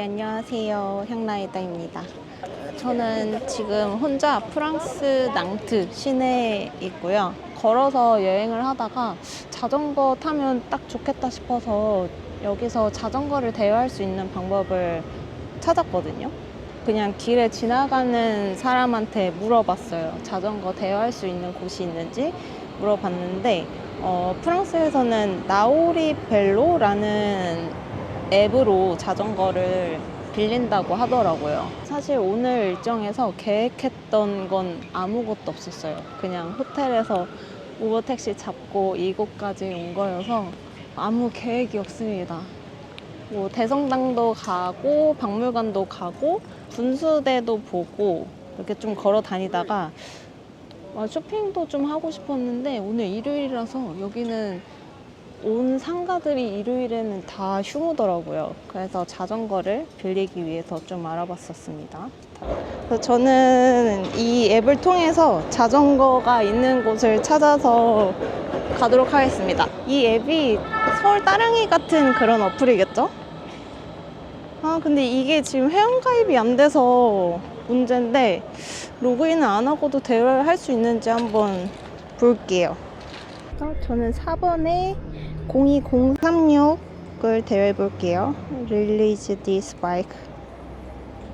네, 안녕하세요. 향라이다입니다. 저는 지금 혼자 프랑스 낭트 시내에 있고요. 걸어서 여행을 하다가 자전거 타면 딱 좋겠다 싶어서 여기서 자전거를 대여할 수 있는 방법을 찾았거든요. 그냥 길에 지나가는 사람한테 물어봤어요. 자전거 대여할 수 있는 곳이 있는지 물어봤는데 어, 프랑스에서는 나우리 벨로라는 앱으로 자전거를 빌린다고 하더라고요. 사실 오늘 일정에서 계획했던 건 아무것도 없었어요. 그냥 호텔에서 우버 택시 잡고 이곳까지 온 거여서 아무 계획이 없습니다. 뭐 대성당도 가고 박물관도 가고 분수대도 보고 이렇게 좀 걸어 다니다가 어, 쇼핑도 좀 하고 싶었는데 오늘 일요일이라서 여기는 온 상가들이 일요일에는 다 휴무더라고요. 그래서 자전거를 빌리기 위해서 좀 알아봤었습니다. 그래서 저는 이 앱을 통해서 자전거가 있는 곳을 찾아서 가도록 하겠습니다. 이 앱이 서울 따릉이 같은 그런 어플이겠죠? 아, 근데 이게 지금 회원가입이 안 돼서 문제인데 로그인을 안 하고도 대여를 할 수 있는지 한번 볼게요. 어, 저는 4번에 02036을 대여해 볼게요. Release this bike.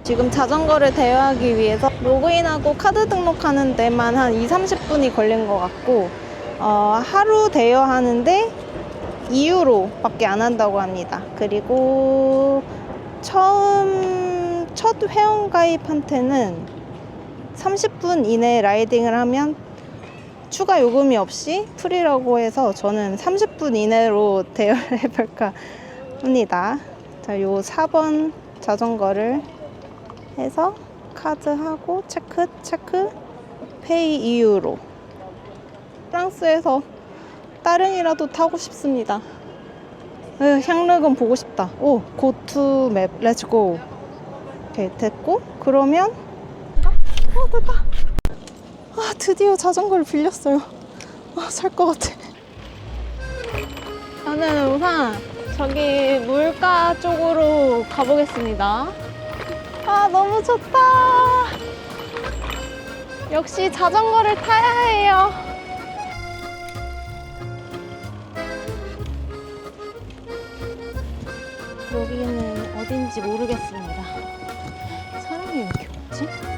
지금 자전거를 대여하기 위해서 로그인하고 카드 등록하는 데만 한 2, 30분이 걸린 것 같고 어, 하루 대여하는데 2유로 밖에 안 한다고 합니다. 그리고 처음 첫 회원 가입한테는 30분 이내 라이딩을 하면 추가 요금이 없이 프리라고 해서 저는 30분 이내로 대여를 해볼까 합니다. 자, 요 4번 자전거를 해서 카드하고 체크, 체크, 페이 2유로. 프랑스에서 따릉이라도 타고 싶습니다. 으, 향릉은 보고 싶다. 오, 고투 맵, 렛츠고. 오케이, 됐고, 그러면, 아, 됐다. 아, 드디어 자전거를 빌렸어요. 아, 살 것 같아. 저는 우선 저기 물가 쪽으로 가보겠습니다. 아, 너무 좋다. 역시 자전거를 타야 해요. 여기는 어딘지 모르겠습니다. 사람이 왜 이렇게 없지?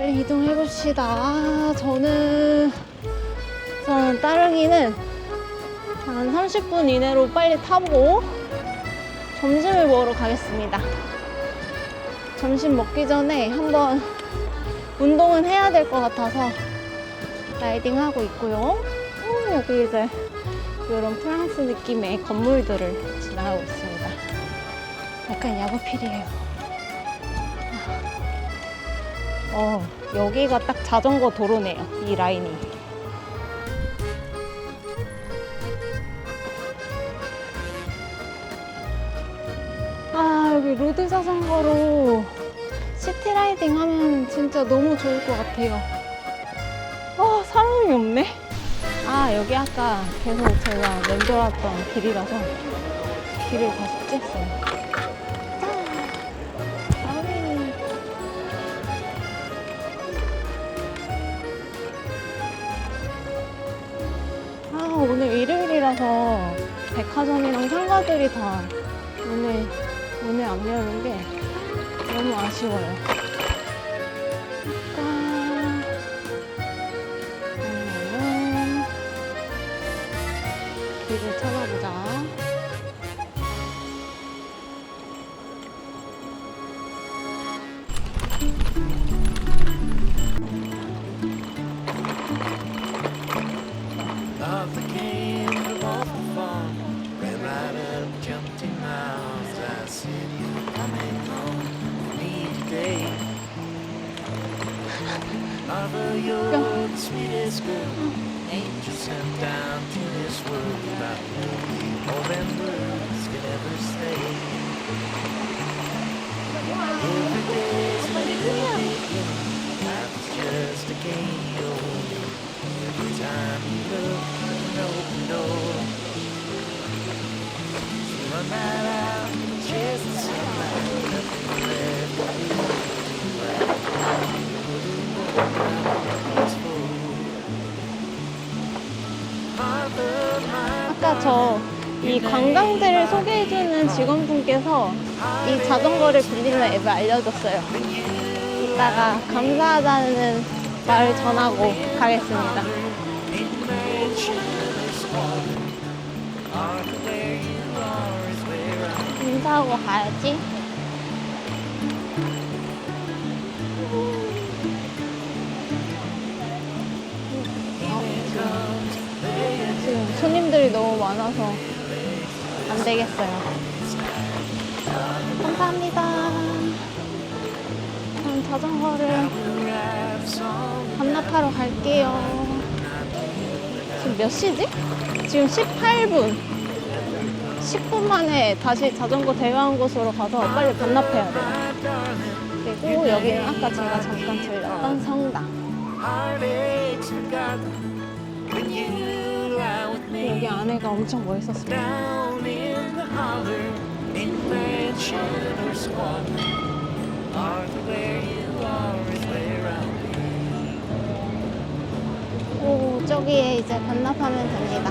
빨리 이동해 봅시다. 아, 저는 저는 따릉이는 한 30분 이내로 빨리 타보고 점심을 먹으러 가겠습니다. 점심 먹기 전에 한번 운동은 해야 될 것 같아서 라이딩 하고 있고요. 오, 여기 이제 이런 프랑스 느낌의 건물들을 지나가고 있습니다. 약간 야구필이에요. 어, 여기가 딱 자전거 도로네요. 이 라인이. 아, 여기 로드 자전거로 시티 라이딩 하면 진짜 너무 좋을 것 같아요. 아, 사람이 없네. 아, 여기 아까 계속 제가 맴돌았던 길이라서 길을 다시 쬐어요. 오늘 일요일이라서 백화점이랑 상가들이 다 오늘, 오늘 안 여는 게 너무 아쉬워요. 짠. 그러면은 길을 찾아보자. sent down to this world without knowing more than words can ever say. is a new beginning. Life is just a game over. Every time you look, an open door. So run right out, chase the sunlight. Nothing left to do. 관광지를 소개해주는 직원분께서 이 자전거를 빌리는 앱을 알려줬어요. 이따가 감사하다는 말을 전하고 가겠습니다. 인사하고 가야지. 많아서 안 되겠어요. 감사합니다. 그럼 자전거를 반납하러 갈게요. 지금 몇 시지? 지금 18분. 10분 만에 다시 자전거 대여한 곳으로 가서 빨리 반납해야 돼요. 그리고 여기는 아까 제가 잠깐 들렸던 성당. 여기 안에가 엄청 멋있었습니다. down in the holler in mansion or squalor. Arthur, where you are is where I'll be. 오, 저기에 이제 반납하면 됩니다.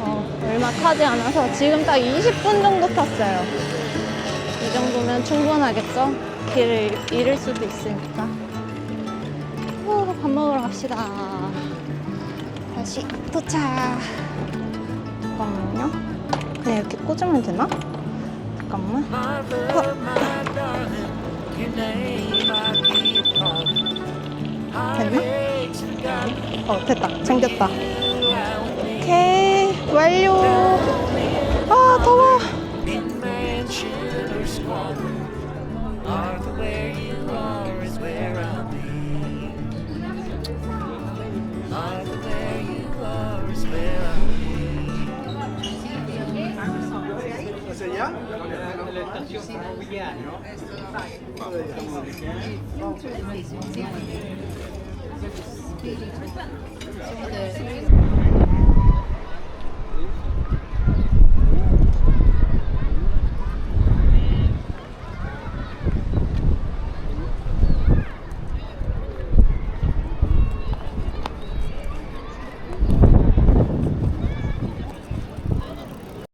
어, 얼마 타지 않아서 지금 딱 20분 정도 탔어요. 이 정도면 충분하겠죠? 길을 잃을 수도 있으니까. 오, 밥 먹으러 갑시다. 다시 도착. 잠깐만요. 그냥 이렇게 꽂으면 되나? 잠깐만. Heartaches forgotten 어, 됐다. me 오케이, 완료. Some of